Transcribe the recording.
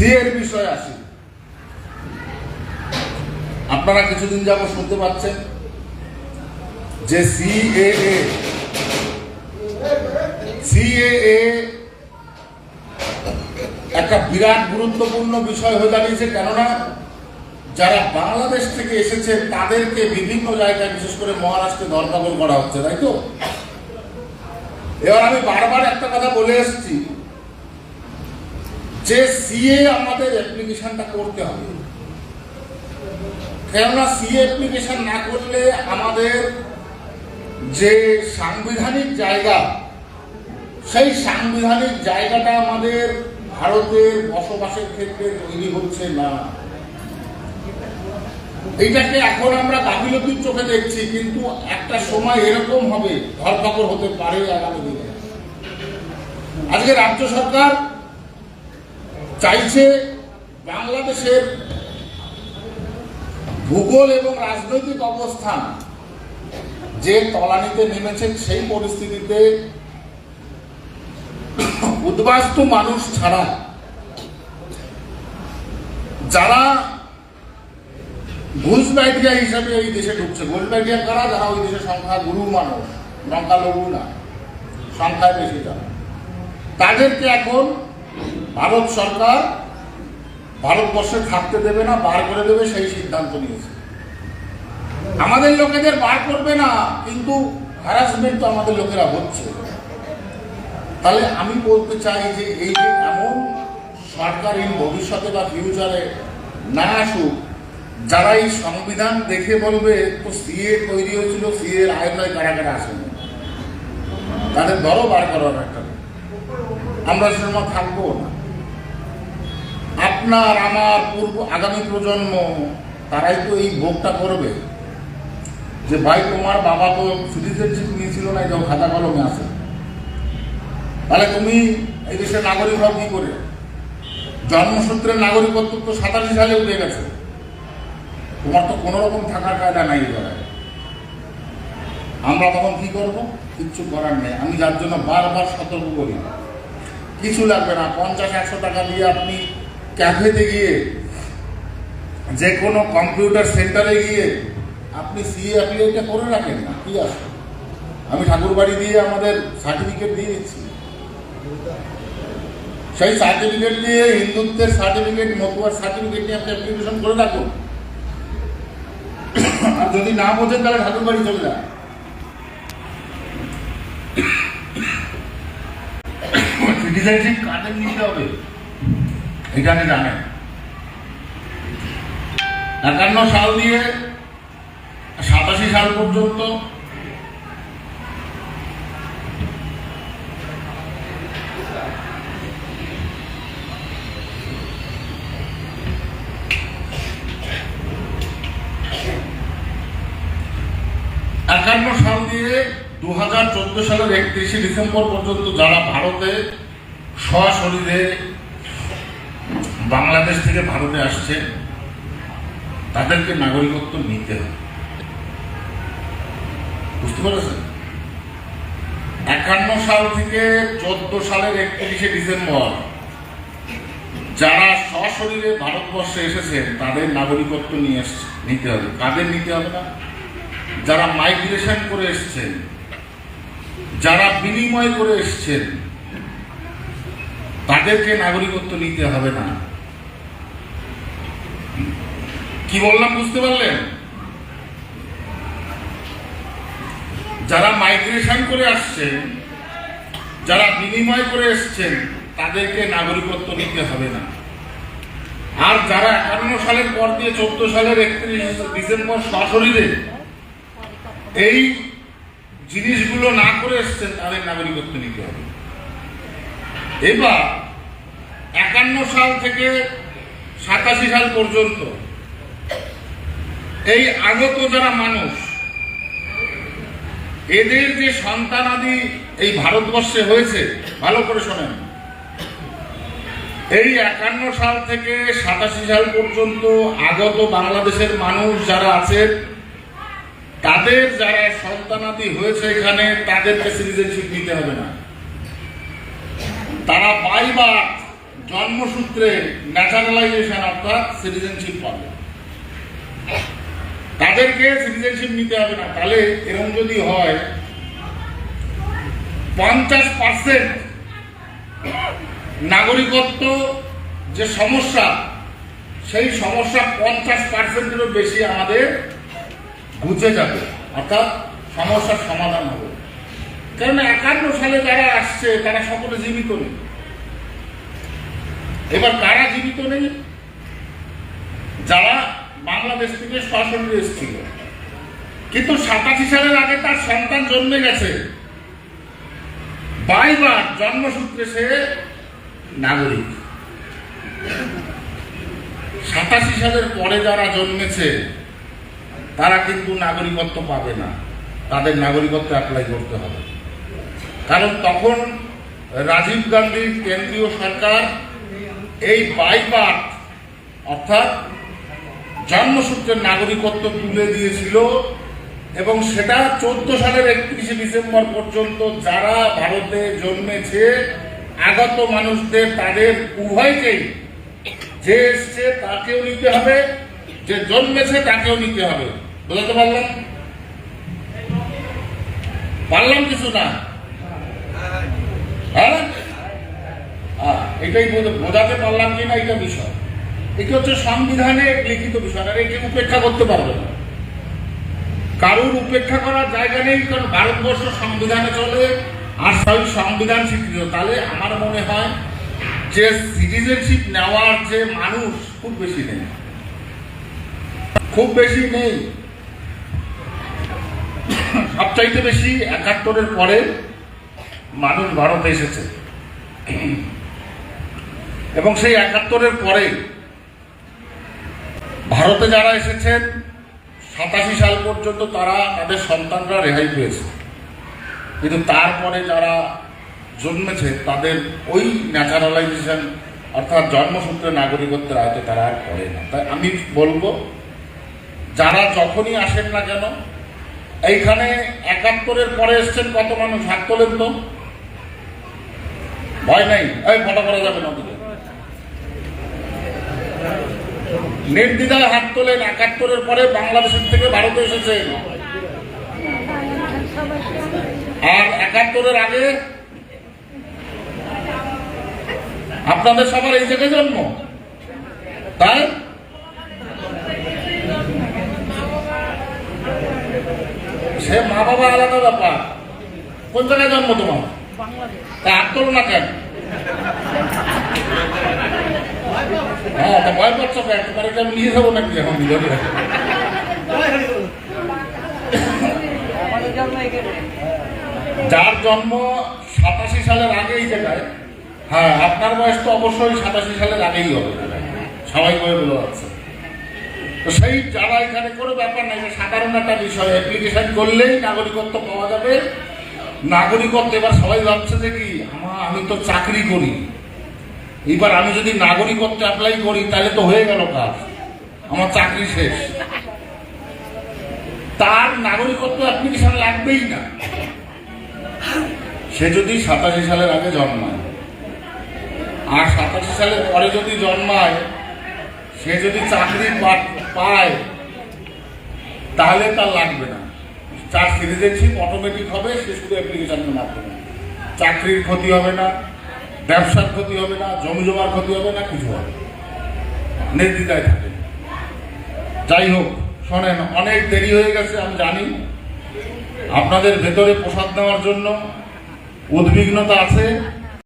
C বিষয়ে আসি আপনারা কিছুদিন যাব শুনতে পাচ্ছেন যে সিএএ সিএএ একটা বিরাট গুরুত্বপূর্ণ বিষয় হয়ে দাঁড়িয়েছে, কেননা যারা বাংলাদেশ থেকে এসেছে, তাদেরকে বিভিন্ন জায়গায় বিশেষ করে মহারাষ্ট্রে ধরপাকড় করা হচ্ছে, তাই তো? এবার আমি বারবার একটা কথা বলে এসেছি যে সিএ আমাদের অ্যাপ্লিকেশনটা করতে হবে। কেননা সিএ অ্যাপ্লিকেশন না করলে আমাদের যে সাংবিধানিক জায়গা, সেই সাংবিধানিক জায়গাটা আমাদের ভারতের বসবাসের ক্ষেত্রে তৈরি হচ্ছে না। এইটাকে এখন আমরা গাফিলতির চোখে দেখছি, কিন্তু একটা সময় এরকম হবে, ধরপাকড় হতে পারে আগামী দিনে। আজকে রাজ্য সরকার চাইছে বাংলাদেশের ভূগোল এবং রাজনৈতিক অবস্থান যে তলানিতে নেমেছেন সেই পরিস্থিতিতে উদ্বাস্তু মানুষ ছাড়া যারা ঘুষব্যাটিয়া হিসাবে এই দেশে ঢুকছে ঘুষব্যাটিয়া কারা? যারা ওই দেশে সংখ্যা গুরু মানুষ সংখ্যালঘু না, সংখ্যায় বেশি যারা। তাদেরকে এখন ভারত সরকার ভারতবর্ষে থাকতে দেবে না, বার করে দেবে সেই সিদ্ধান্ত নিয়েছে। আমাদের লোকেদের বার করবে না, কিন্তু হ্যারাসমেন্ট তো আমাদের লোকেরা হচ্ছে। তাহলে আমি বলতে চাই যে এই যে এমন সরকার ইন ভবিষ্যতে বা ফিউচারে না আসুক, যারা এই সংবিধান দেখে বলবে, তো সিএ তৈরি হয়েছিল, সিএ আয়তায় কারা কারা আসেনি তাদের দরও বার করার একটা। আমরা সে সময় থাকব না। আপনার আমার পূর্ব আগামী প্রজন্ম, তারাই তো এই ভোগটা করবে। যে ভাই, তোমার বাবা তো সিটিজেনশিপ নিয়েছিল না যখন খাতা কলমে আছে। তাহলে তুমি এই দেশের নাগরিক হও কি করে? জন্মসূত্রের নাগরিকত্ব তো সাতাশি সালে উঠে গেছে। তোমার তো কোনো রকম থাকার কায়দা নাই এবারে আমরা তখন কি করব? কিচ্ছু করার নেই। আমি যার জন্য বারবার সতর্ক করি। কিছু লাগবে না। পঞ্চাশ, একশো টাকা দিয়ে আপনি ক্যাফেতে গিয়ে, যে কোনো কম্পিউটার সেন্টারে গিয়ে, আপনি সিএ অ্যাপ্লিকেটটা করে রাখেন না কি আছে? আমি ঠাকুরবাড়ি দিয়ে আমাদের সার্টিফিকেট দিয়ে দিচ্ছি। সেই সার্টিফিকেট দিয়ে হিন্দুত্বের সার্টিফিকেট, মতুয়ার সার্টিফিকেট নিয়ে আপনি অ্যাপ্লিকেশন করে রাখুন। আর যদি না বোঝেন, তাহলে ঠাকুরবাড়ি চলে যান। সিটিজেনশিপ কাদের নিতে হবে। এখানে জানেন একান্ন সাল দিয়ে সাতাশি সাল পর্যন্ত একান্ন সাল দিয়ে দু হাজার চোদ্দ সালের একত্রিশে ডিসেম্বর পর্যন্ত যারা ভারতে সশরীরে বাংলাদেশ থেকে ভারতে আসছে, তাদেরকে নাগরিকত্ব নিতে হবে। বুঝতে পেরেছেন? একান্ন সাল থেকে চোদ্দ সালের একত্রিশে ডিসেম্বর, যারা সশরীরে ভারতবর্ষে এসেছেন তাদের নাগরিকত্ব নিয়ে এসছে নিতে হবে। কাদের নিতে হবে না? যারা মাইগ্রেশন করে এসছেন, যারা বিনিময় করে এসছেন, তাদেরকে নাগরিকত্ব নিতে হবে না। কি বললাম, বুঝতে পারলেন? যারা মাইগ্রেশন করে আসছেন, যারা বিনিময় করে এসছেন, তাদেরকে নাগরিকত্ব নিতে হবে না। আর যারা একান্ন সালের পর দিয়ে চোদ্দ সালের একত্রিশ ডিসেম্বর সশরীরে এই জিনিসগুলো না করে এসছেন, তাদের নাগরিকত্ব নিতে হবে। এবার একান্ন সাল থেকে সাতাশি সাল পর্যন্ত। এই আগত যারা মানুষ, এদের যে সন্তানাদি এই ভারতবর্ষে হয়েছে, ভালো করে শোনেন। এই একান্ন সাল থেকে সাতাশি সাল পর্যন্ত আগত বাংলাদেশের মানুষ যারা আছেন, তাদের যারা সন্তানাদি হয়েছে এখানে, তাদেরকে সিটিজেনশিপ নিতে হবে না। তারা বাইবার জন্মসূত্রে ন্যাচারালাইজেশন অর্থাৎ সিটিজেনশিপ পাবে তাদেরকে সিটিজেনশিপ নিতে হবে না, তাহলে এরকম যদি হয়, পঞ্চাশ পার্সেন্ট নাগরিকত্ব যে সমস্যা, সেই সমস্যা পঞ্চাশ পার্সেন্টেরও বেশি আমাদের ঘুচে যাবে, অর্থাৎ সমস্যার সমাধান হবে। কারণ একান্ন সালে যারা আসছে, তারা সকলে জীবিত নেই। এবার কারা জীবিত নেই? যারা বাংলাদেশ থেকে সরাসরি এসেছিল। কিন্তু সাতাশি সালের আগে তার সন্তান জন্মে গেছে। বাইবার জন্মসূত্রে সে নাগরিক। সাতাশি সালের পরে যারা জন্মেছে, তারা কিন্তু নাগরিকত্ব পাবে না। তাদের নাগরিকত্ব অ্যাপ্লাই করতে হবে। কারণ তখন রাজীব গান্ধীর কেন্দ্রীয় সরকার এই বাইবার, অর্থাৎ জন্মসূত্রের নাগরিকত্ব তুলে দিয়েছিল এবং সেটা চোদ্দ সালের একত্রিশে ডিসেম্বর পর্যন্ত যারা ভারতে জন্মেছে, আগত মানুষদের তাদের উভয়কেই যে এসছে তাকেও নিতে হবে, যে জন্মেছে তাকেও নিতে হবে। বোঝাতে পারলাম? পারলাম কিছু না? হ্যাঁ? এটাই বোঝ- বোঝাতে পারলাম কিনা এটা বিষয়। এটা হচ্ছে সংবিধানে লিখিত বিষয়, আর একে উপেক্ষা করতে পারবে না। কারুর উপেক্ষা করার জায়গা নেই, কারণ ভারতবর্ষ সংবিধানে চলে, আর সবই সংবিধান স্বীকৃত। তাহলে আমার মনে হয় যে সিটিজেনশিপ নেওয়ার যে মানুষ খুব বেশি নেই। খুব বেশি নেই। সবচাইতে বেশি একাত্তরের পরে মানুষ ভারতে এসেছে। এবং সেই একাত্তরের পরে ভারতে যারা এসেছেন, সাতাশি সাল পর্যন্ত তারা তাদের সন্তানরা রেহাই পেয়েছে। কিন্তু তারপরে যারা জন্মেছে, তাদের ওই ন্যাচারালাইজেশন অর্থাৎ জন্মসূত্রে নাগরিকত্বের আয়তে তারা আর করে না। তাই আমি বলব, যারা যখনই আসেন না কেন, এইখানে একাত্তরের পরে এসছেন কত মানুষ? হাত তোলেন তো। ভয় নাই। এই ফটো করা যাবে না নির্দ্বিধায় হাত তোলেন একাত্তরের পরে বাংলাদেশের থেকে ভারতে এসেছেন। আর একাত্তরের আগে আপনাদের সবার এই জায়গায় জন্ম। তাই? সে মা বাবা আলাদা ব্যাপার। কোন জায়গায় জন্ম তোমার? তা না কেন? হ্যাঁ আমি নিয়ে যাব নাকি এখন? যার জন্ম সাতাশি সালের আগেই জায়গায় হ্যাঁ আপনার বয়স তো অবশ্যই সাতাশি সালের আগেই হবে। স্বাভাবিকভাবে বোঝা যাচ্ছে। তো সেই যারা এখানে, কোনো ব্যাপার নাই সাধারণ একটা বিষয়। অ্যাপ্লিকেশন করলেই নাগরিকত্ব পাওয়া যাবে। নাগরিকত্ব, এবার সবাই ভাবছে যে কি আমি তো চাকরি করি। এবার আমি যদি নাগরিকত্ব অ্যাপ্লাই করি, তাহলে তো হয়ে গেল কাজ। আমার চাকরি শেষ। তার নাগরিকত্ব অ্যাপ্লিকেশন লাগবেই না। সে যদি সাতাশি সালের আগে জন্মায়, আর সাতাশি সালের পরে যদি জন্মায়, সে যদি চাকরি পায়, তাহলে তার লাগবে না। তার সিটিজেনশিপ অটোমেটিক হবে, সে শুধু অ্যাপ্লিকেশনের মাধ্যমে। চাকরির ক্ষতি হবে না। ব্যবসার ক্ষতি হবে না, জমি জমার ক্ষতি হবে না, কিছু হবে। নির্দ্বিধায় থাকে। যাই হোক, শোনেন, অনেক দেরি হয়ে গেছে, আমি জানি। আপনাদের ভেতরে প্রসাদ নেওয়ার জন্য উদ্বিগ্নতা আছে।